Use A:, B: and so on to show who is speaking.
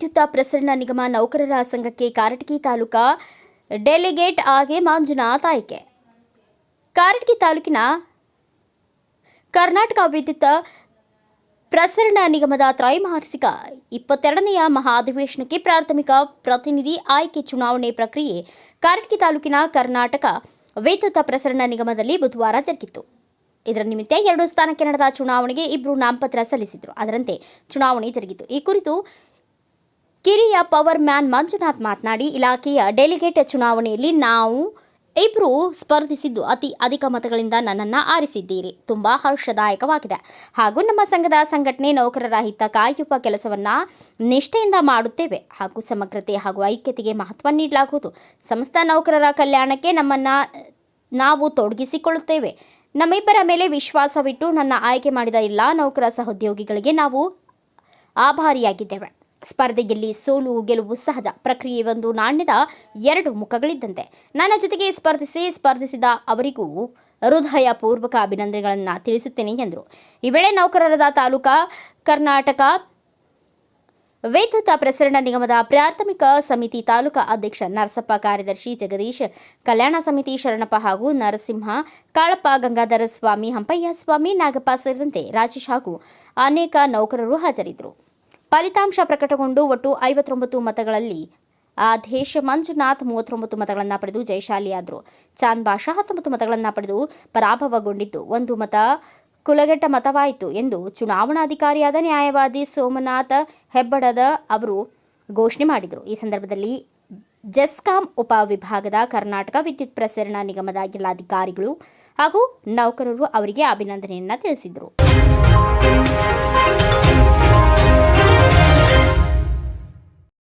A: ಪ್ರಸರಣ ನಿಗಮ ನೌಕರರ ಸಂಘಕ್ಕೆ ಕಾರಟಗಿ ತಾಲೂಕಾ ಡೆಲಿಗೇಟ್ ಆಗಿ ಮಂಜುನಾಥ್ ಆಯ್ಕೆ. ಕಾರಟಗಿ ತಾಲೂಕಿನ ಕರ್ನಾಟಕ ವಿದ್ಯುತ್ ಪ್ರಸರಣ ನಿಗಮದ ತ್ರೈಮಾಸಿಕ ಇಪ್ಪತ್ತೆರಡನೆಯ ಮಹಾಧಿವೇಶನಕ್ಕೆ ಪ್ರಾಥಮಿಕ ಪ್ರತಿನಿಧಿ ಆಯ್ಕೆ ಚುನಾವಣೆ ಪ್ರಕ್ರಿಯೆ ಕಾರಟಗಿ ತಾಲೂಕಿನ ಕರ್ನಾಟಕ ವಿದ್ಯುತ್ ಪ್ರಸರಣ ನಿಗಮದಲ್ಲಿ ಬುಧವಾರ ಜರುಗಿತು. ಇದರ ನಿಮಿತ್ತ ಎರಡು ಸ್ಥಾನಕ್ಕೆ ನಡೆದ ಚುನಾವಣೆಗೆ ಇಬ್ಬರು ನಾಮಪತ್ರ ಸಲ್ಲಿಸಿದರು. ಅದರಂತೆ ಚುನಾವಣೆ ಜರುಗಿತು. ಈ ಕುರಿತು ಕಿರಿಯ ಪವರ್ ಮ್ಯಾನ್ ಮಂಜುನಾಥ್ ಮಾತನಾಡಿ, ಇಲಾಖೆಯ ಡೆಲಿಗೇಟ್ ಚುನಾವಣೆಯಲ್ಲಿ ನಾವು ಇಬ್ಬರು ಸ್ಪರ್ಧಿಸಿದ್ದು ಅತಿ ಅಧಿಕ ಮತಗಳಿಂದ ನನ್ನನ್ನು ಆರಿಸಿದ್ದೀರಿ. ತುಂಬ ಹರ್ಷದಾಯಕವಾಗಿದೆ. ಹಾಗೂ ನಮ್ಮ ಸಂಘದ ಸಂಘಟನೆ ನೌಕರರ ಹಿತ ಕಾಯುವ ಕೆಲಸವನ್ನು ನಿಷ್ಠೆಯಿಂದ ಮಾಡುತ್ತೇವೆ. ಹಾಗೂ ಸಮಗ್ರತೆ ಹಾಗೂ ಐಕ್ಯತೆಗೆ ಮಹತ್ವ ನೀಡಲಾಗುವುದು. ಸಂಸ್ಥಾ ನೌಕರರ ಕಲ್ಯಾಣಕ್ಕೆ ನಮ್ಮನ್ನು ನಾವು ತೊಡಗಿಸಿಕೊಳ್ಳುತ್ತೇವೆ. ನಮ್ಮಿಬ್ಬರ ಮೇಲೆ ವಿಶ್ವಾಸವಿಟ್ಟು ನನ್ನ ಆಯ್ಕೆ ಮಾಡಿದ ಎಲ್ಲ ನೌಕರ ಸಹೋದ್ಯೋಗಿಗಳಿಗೆ ನಾವು ಆಭಾರಿಯಾಗಿದ್ದೇವೆ. ಸ್ಪರ್ಧೆಯಲ್ಲಿ ಸೋಲು ಗೆಲುವು ಸಹಜ. ಪ್ರಕ್ರಿಯೆ ಒಂದು ನಾಣ್ಯದ ಎರಡು ಮುಖಗಳಿದ್ದಂತೆ. ನನ್ನ ಜೊತೆಗೆ ಸ್ಪರ್ಧಿಸಿ ಸ್ಪರ್ಧಿಸಿದ ಅವರಿಗೂ ಹೃದಯಪೂರ್ವಕ ಅಭಿನಂದನೆಗಳನ್ನು ತಿಳಿಸುತ್ತೇನೆ ಎಂದರು. ಈ ವೇಳೆ ನೌಕರರದ ತಾಲೂಕಾ ಕರ್ನಾಟಕ ವಿದ್ಯುತ್ ಪ್ರಸರಣ ನಿಗಮದ ಪ್ರಾಥಮಿಕ ಸಮಿತಿ ತಾಲೂಕಾ ಅಧ್ಯಕ್ಷ ನರಸಪ್ಪ, ಕಾರ್ಯದರ್ಶಿ ಜಗದೀಶ್, ಕಲ್ಯಾಣ ಸಮಿತಿ ಶರಣಪ್ಪ ಹಾಗೂ ನರಸಿಂಹ, ಕಾಳಪ್ಪ, ಗಂಗಾಧರ ಸ್ವಾಮಿ, ಹಂಪಯ್ಯ ಸ್ವಾಮಿ, ನಾಗಪ್ಪ ಸೇರಿದಂತೆ ರಾಜೇಶ್ ಹಾಗೂ ಅನೇಕ ನೌಕರರು ಹಾಜರಿದ್ದರು. ಫಲಿತಾಂಶ ಪ್ರಕಟಗೊಂಡು ಒಟ್ಟು ಐವತ್ತೊಂಬತ್ತು ಮತಗಳಲ್ಲಿ. ಆದೇಶ್ ಮಂಜುನಾಥ್ ಮೂವತ್ತೊಂಬತ್ತು ಮತಗಳನ್ನು ಪಡೆದು ಜಯಶಾಲಿಯಾದರು. ಚಾಂದ್ ಬಾಷಾ ಹತ್ತೊಂಬತ್ತು ಮತಗಳನ್ನು ಪಡೆದು ಪರಾಭವಗೊಂಡಿದ್ದು. ಒಂದು ಮತ ಕುಲಗೆಟ್ಟ ಮತವಾಯಿತು ಎಂದು ಚುನಾವಣಾಧಿಕಾರಿಯಾದ ನ್ಯಾಯವಾದಿ ಸೋಮನಾಥ ಹೆಬ್ಬಡದ ಅವರು ಘೋಷಣೆ ಮಾಡಿದರು. ಈ ಸಂದರ್ಭದಲ್ಲಿ ಜೆಸ್ಕಾಂ ಉಪವಿಭಾಗದ ಕರ್ನಾಟಕ ವಿದ್ಯುತ್ ಪ್ರಸರಣ ನಿಗಮದ ಜಿಲ್ಲಾಧಿಕಾರಿಗಳು ಹಾಗೂ ನೌಕರರು ಅವರಿಗೆ ಅಭಿನಂದನೆಯನ್ನು ತಿಳಿಸಿದರು.